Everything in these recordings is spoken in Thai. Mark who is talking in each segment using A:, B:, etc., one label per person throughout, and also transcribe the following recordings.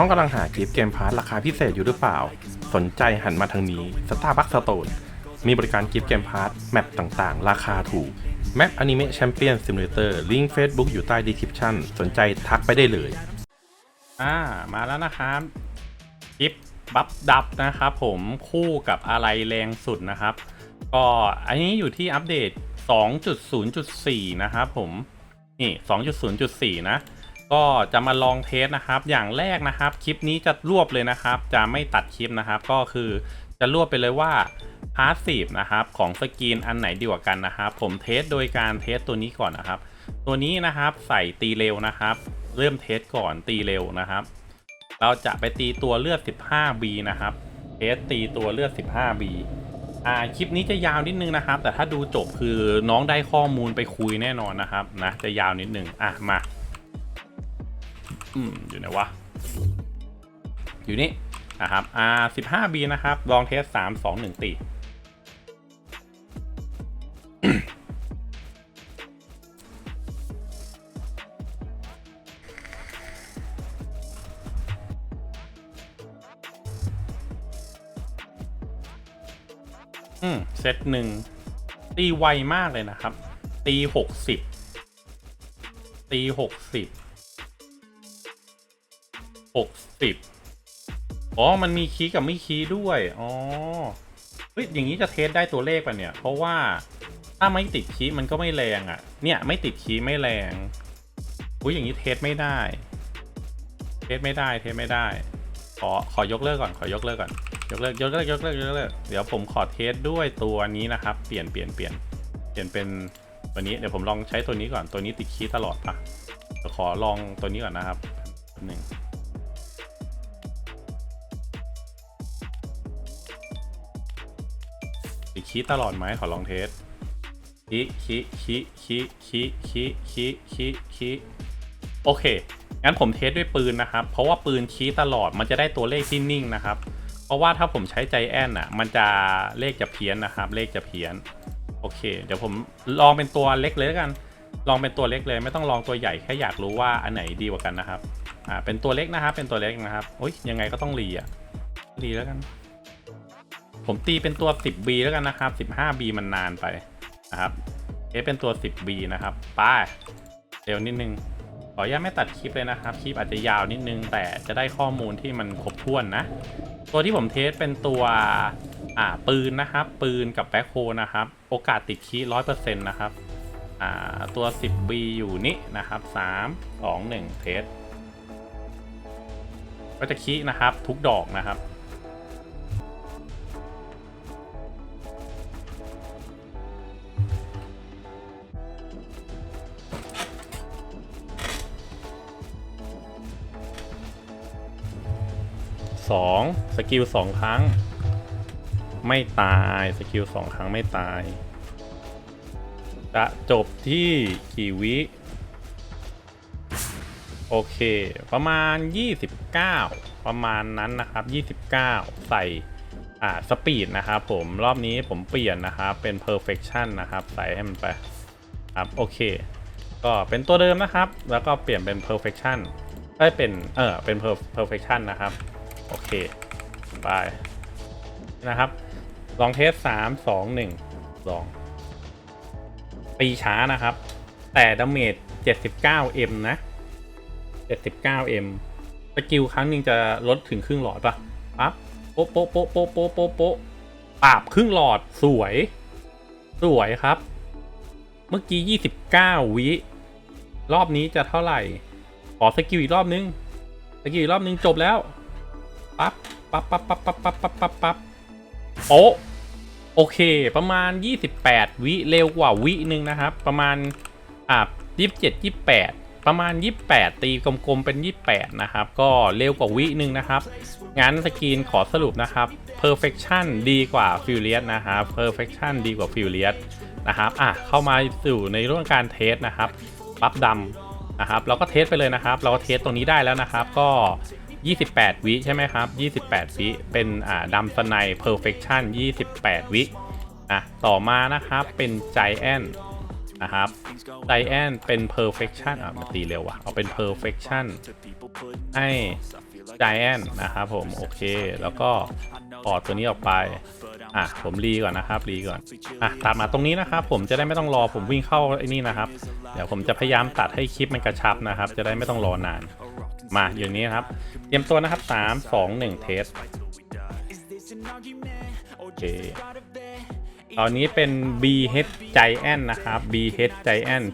A: น้องๆกำลังหากิฟต์เกมพาร์ทราคาพิเศษอยู่หรือเปล่า สนใจหันมาทางนี้ Starbucks Store มีบริการกิฟต์เกมพาร์ทแมปต่างๆ ราคาถูกแมปอนิเมะแชมเปี้ยนซิมูเลเตอร์ลิงก์ Facebook อยู่ใต้ดีคริปชั่นสนใจทักไปได้เลย อ่า มาแล้วนะครับกิฟต์บัฟดับนะครับผมคู่กับอะไรแรงสุดนะครับ ก็อันนี้อยู่ที่อัปเดต 2.0.4 นะครับผม นี่ 2.0.4 นะ ก็จะมาลองเทสนะครับ อย่างแรกนะครับ คลิปนี้จะรวบเลยนะครับ จะไม่ตัดคลิปนะครับ ก็คือจะรวบไปเลยว่าพาสซีฟนะครับของสกรีนอันไหนดีกว่ากันนะครับ ผมเทสโดยการเทสตัวนี้ก่อนนะครับ ตัวนี้นะครับใส่ตีเร็วนะครับ เริ่มเทสก่อนตีเร็วนะครับ เราจะไปตีตัวเลือด 15B นะครับเทสตีตัวเลือด 15B อ่าคลิปนี้จะยาวนิดนึงนะครับ แต่ถ้าดูจบคือน้องได้ข้อมูลไปคุยแน่นอนนะครับนะจะยาวนิดนึงอะมา อืมอยู่ไหนวะ อยู่นี่นะครับอ่า 15B นะครับ ลองเทส3 2 1ตีอืม เซตหนึ่งตีไวมากเลยนะครับ ตีหกสิบตีหกสิบ หกสิบอ๋อ มันมีคีย์กับไม่คีย์ด้วย อ๋อ เฮ้ย อย่างนี้จะเทสได้ตัวเลขป่ะเนี่ย เพราะว่าถ้าไม่ติดคีย์มันก็ไม่แรงอะ่ะ เนี่ยไม่ติดคีย์ไม่แรงอุ้ยอย่างนี้เทสไม่ได้ เทสไม่ได้ เทสไม่ได้ ขอ ขอยกเลิกก่อน ขอยกเลิกก่อน ยกเลิก ยกเลิก ยกเลิก ยกเลิก เดี๋ยวผมขอเทสด้วยตัวนี้นะครับ เปลี่ยน เปลี่ยน เปลี่ยน เปลี่ยนเป็นตัวนี้ เดี๋ยวผมลองใช้ตัวนี้ก่อน ตัวนี้ติดคีย์ตลอดปะขอลองตัวนี้ก่อนนะครับหนึ่ง คีตลอดไหมขอลองเทสคีคีคีคีคีคีคีคีคีโอเค งั้นผมเทสด้วยปืนนะครับ เพราะว่าปืนคีตลอดมันจะได้ตัวเลขที่นิ่งนะครับ เพราะว่าถ้าผมใช้ใจแอนอะ มันจะเลขจะเพี้ยนนะครับ เลขจะเพี้ยน โอเค เดี๋ยวผมลองเป็นตัวเล็กเลยด้วกัน ลองเป็นตัวเล็กเลย ไม่ต้องลองตัวใหญ่แค่อยากรู้ว่าอันไหนดีกว่ากันนะครับ อ่า เป็นตัวเล็กนะครับ เป็นตัวเล็กนะครับโอ้ยยังไงก็ต้องรีอะรีแล้วกัน ผมตีเป็นตัว 10B แล้วกันนะครับ 15B มันนานไปนะครับเอเป็นตัว 10B นะครับป้าเร็วนิดนึง ขออนุญาตไม่ตัดคลิปเลยนะครับ คลิปอาจจะยาวนิดนึง แต่จะได้ข้อมูลที่มันครบถ้วนนะ ตัวที่ผมเทสเป็นตัวอ่าปืนนะครับ ปืนกับแบ็คโฮนะครับ โอกาสติดคีร้อยเปอร์เซ็นต์นะครับอ่าตัว 10B อยู่นี่นะครับ3 2 1เทสก็จะคีนะครับทุกดอกนะครับ สองสกิลสองครั้ง ไม่ตาย สกิลสองครั้งไม่ตาย จะจบที่กี่วิ โอเค ประมาณ 29 ประมาณนั้นนะครับ 29 ใส่อ่าสปีดนะครับผมรอบนี้ผมเปลี่ยนนะครับ เป็น perfection นะครับ ใส่ให้มันไปครับ โอเค ก็เป็นตัวเดิมนะครับ แล้วก็เปลี่ยนเป็น perfection ได้เป็น เออเป็น perfection นะครับ โอเคไปนะครับ ลองเทสสามสองหนึ่งลองตีช้านะครับ แต่ดาเมจ 79m นะ 79m สกิลครั้งหนึ่งจะลดถึงครึ่งหลอดปะปั๊บโป๊ะโป๊ะโป๊ะโป๊ะโป๊ะโป๊ะโป๊ะปราบครึ่งหลอดสวย สวยครับ เมื่อกี้ 29 วิ รอบนี้จะเท่าไหร่ ขอสกิลอีกรอบนึง สกิลอีกรอบนึงจบแล้ว ปั๊บปั๊บปั๊บปั๊บปั๊บปั๊บปั๊บปั๊บปั๊บโอ้โอเค ประมาณ 28 วิเร็วกว่าวิหนึ่งนะครับ ประมาณอ่า27 28 ประมาณ 28 ตีกลมๆเป็น 28 นะครับ ก็เร็วกว่าวิหนึ่งนะครับ งั้นสกรีนขอสรุปนะครับ perfection ดีกว่า furious นะครับ perfection ดีกว่า furious นะครับอะเข้ามาสู่ในเรื่องการเทสนะครับ ปั๊บดำนะครับ เราก็เทสไปเลยนะครับ เราก็เทสตรงนี้ได้แล้วนะครับ ก็ 28 วิใช่ไหมครับ 28 วิเป็นอ่าดำสไน perfection 28 วิอะต่อมานะครับเป็น giant นะครับ giant เป็น perfection อะมันตีเร็วว่ะ เอาเป็น perfection ให้ Giant นะครับผม โอเค แล้วก็ถอดตัวนี้ออกไป อะ ผมรีก่อนนะครับรีก่อน อะ ตัดมาตรงนี้นะครับ ผมจะได้ไม่ต้องรอผมวิ่งเข้าไอ้นี่นะครับ เดี๋ยวผมจะพยายามตัดให้คลิปมันกระชับนะครับ จะได้ไม่ต้องรอนาน มาอย่างนี้ครับ เตรียมตัวนะครับ 3 2 1 เทสโอเคตอนนี้เป็น BH Giant นะครับ BH Giant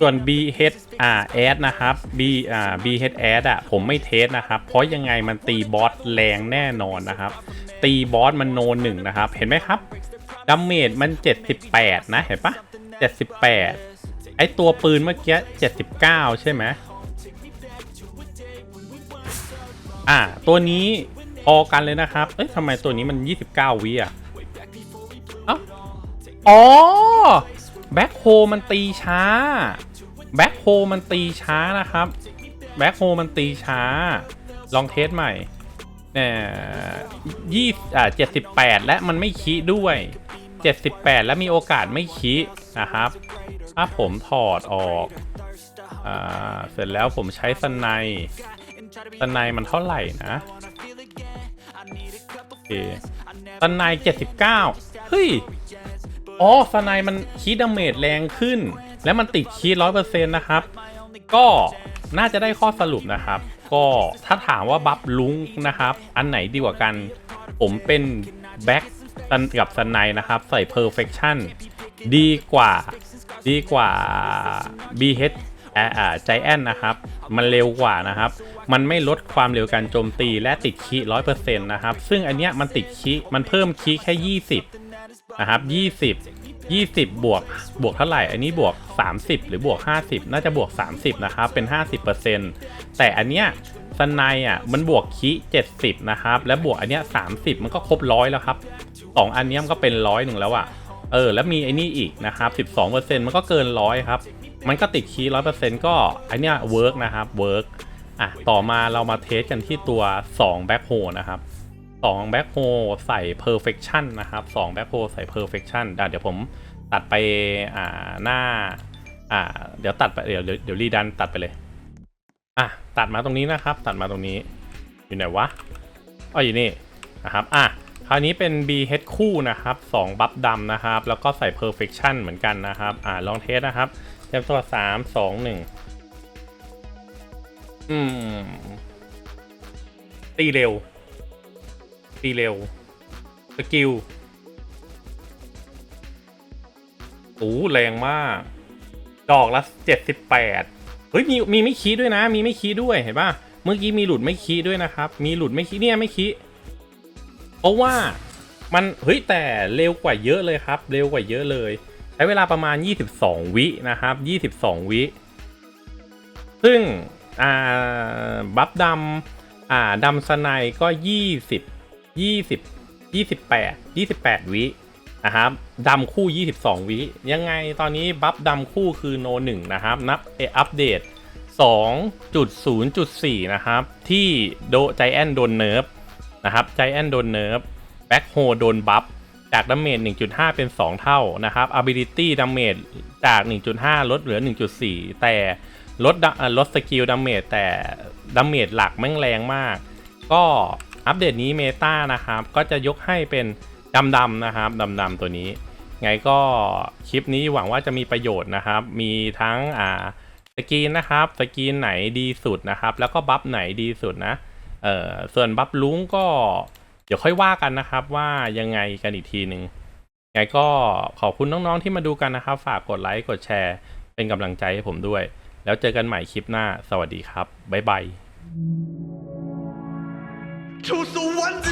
A: ส่วน BH อ่า Ad นะครับ B อ่า BH Ad อะผมไม่เทสนะครับ เพราะยังไงมันตีบอสแรงแน่นอนนะครับ ตีบอสมันโนหนึ่งนะครับ เห็นไหมครับดาเมจมัน 78 นะ เห็นปะ78 อตัวปืนเมื่อกี้ 79 ใช่ไหมอ่า ตัวนี้พอกันเลยนะครับ เอ้ยทำไมตัวนี้มัน 29 วิอะอ๋อแบ็คโฮมันตีช้าแบ็คโฮมันตีช้านะครับแบ็คโฮมันตีช้า ลองเทสใหม่เนี่ยยี่อ่าเจ็ดสิบแปดและมันไม่คีด้วย เจ็ดสิบแปดและมีโอกาสไม่คีนะครับ ถ้าผมถอดออกอ่าเสร็จแล้วผมใช้สไนด์สไนด์มันเท่าไหร่นะโอเคสไนด์เจ็ดสิบเฮ้ย อ๋อสไนด์มันคีดดาเมจแรงขึ้น และมันติดคีดร้อยเปอร์เซ็นต์นะครับ ก็น่าจะได้ข้อสรุปนะครับ ก็ถ้าถามว่าบัฟลุงนะครับ อันไหนดีกว่ากัน ผมเป็นแบ็ก กับสไนด์นะครับ ใส่ perfection ดีกว่าดีกว่า BH อ่าอ่า Giant นะครับ มันเร็วกว่านะครับ มันไม่ลดความเร็วการโจมตีและติดคีร้อยเปอร์เซ็นต์นะครับ ซึ่งอันเนี้ยมันติดคีมันเพิ่มคีแค่ยี่สิบนะครับ20 20บวกบวกเท่าไหร่ อันนี้บวก30หรือบวก50น่าจะบวก30นะครับ เป็น50%แต่อันเนี้ย สไนอะมันบวกคิ70 นะครับ และบวกอันเนี้ย30 มันก็ครบร้อยแล้วครับ 2 อันเนี้ยมันก็เป็นร้อยหนึ่งแล้วอะเออแล้วมีไอ้นี่อีกนะครับ 12%มันก็เกินร้อยครับ มันก็ติดคีร้อยเปอร์เซ็นต์ก็อันเนี้ยเวิร์กนะครับเวิร์กอะต่อมาเรามาเทสกันที่ตัว2 back hole นะครับสองแบ็คโฮใส่ perfection นะครับสองแบ็คโฮใส่ perfection เดี๋ยวผมตัดไปอ่าหน้าอ่าเดี๋ยวตัดไปเดี๋ยวเดี๋ยวรีดันตัดไปเลย ตัดมาตรงนี้นะครับ ตัดมาตรงนี้ อยู่ไหนวะอ๋ออยู่นี่นะครับ อะ คราวนี้เป็น BH คู่นะครับ2บัฟดำนะครับ แล้วก็ใส่ perfection เหมือนกันนะครับ อ่าลองเทสนะครับเตรียมตัวสามสองหนึ่งอืม ตีเร็ว ตีเร็ว สกิลโอ้แรงมาก ดอกละเจ็ดสิบแปด เฮ้ยมีมีไม่คีด้วยนะ มีไม่คีด้วยเห็นป่ะเมื่อกี้มีหลุดไม่คีด้วยนะครับ มีหลุดไม่คีเนี่ยไม่คีเพราะว่ามันเฮ้ยแต่เร็วกว่าเยอะเลยครับ เร็วกว่าเยอะเลย ใช้เวลาประมาณ 22 วินะครับ22 วิ ซึ่งอ่าบัฟดำอ่าดำสไนก็ 20ยี่สิบยี่สิบแปดยี่สิบแปดวิ นะครับดำคู่ยี่สิบสองวิยังไงตอนนี้บัฟดำคู่คือโนหนึ่งนะครับ นับเออัปเดตสองจุดศูนย์จุดสี่นะครับ ที่โดใจแอนโดนเนิร์ฟนะครับใจแอนโดนเนิร์ฟแบ็คโฮโดนบัฟจากดาเมจ 1.5 เป็น 2 เท่านะครับ ability ดาเมจจาก 1.5 ลดเหลือ 1.4 แต่ลดดะอ่าลดสกิลดาเมจแต่ดาเมจหลักแม่งแรงมาก ก็อัปเดตนี้เมตานะครับ ก็จะยกให้เป็น ดำๆนะครับดำๆตัวนี้ ไงก็คลิปนี้หวังว่าจะมีประโยชน์นะครับ มีทั้งอ่าสกีนนะครับสกีนไหนดีสุดนะครับ แล้วก็บัฟไหนดีสุดนะเอ่อส่วนบัฟลุงก็เดี๋ยวค่อยว่ากันนะครับ ว่ายังไงกันอีกทีหนึ่งไงก็ขอบคุณน้องๆที่มาดูกันนะครับ ฝากกดไลค์กดแชร์ เป็นกำลังใจให้ผมด้วย แล้วเจอกันใหม่คลิปหน้า สวัสดีครับ บ๊ายบาย
B: ทูสวรรค์จ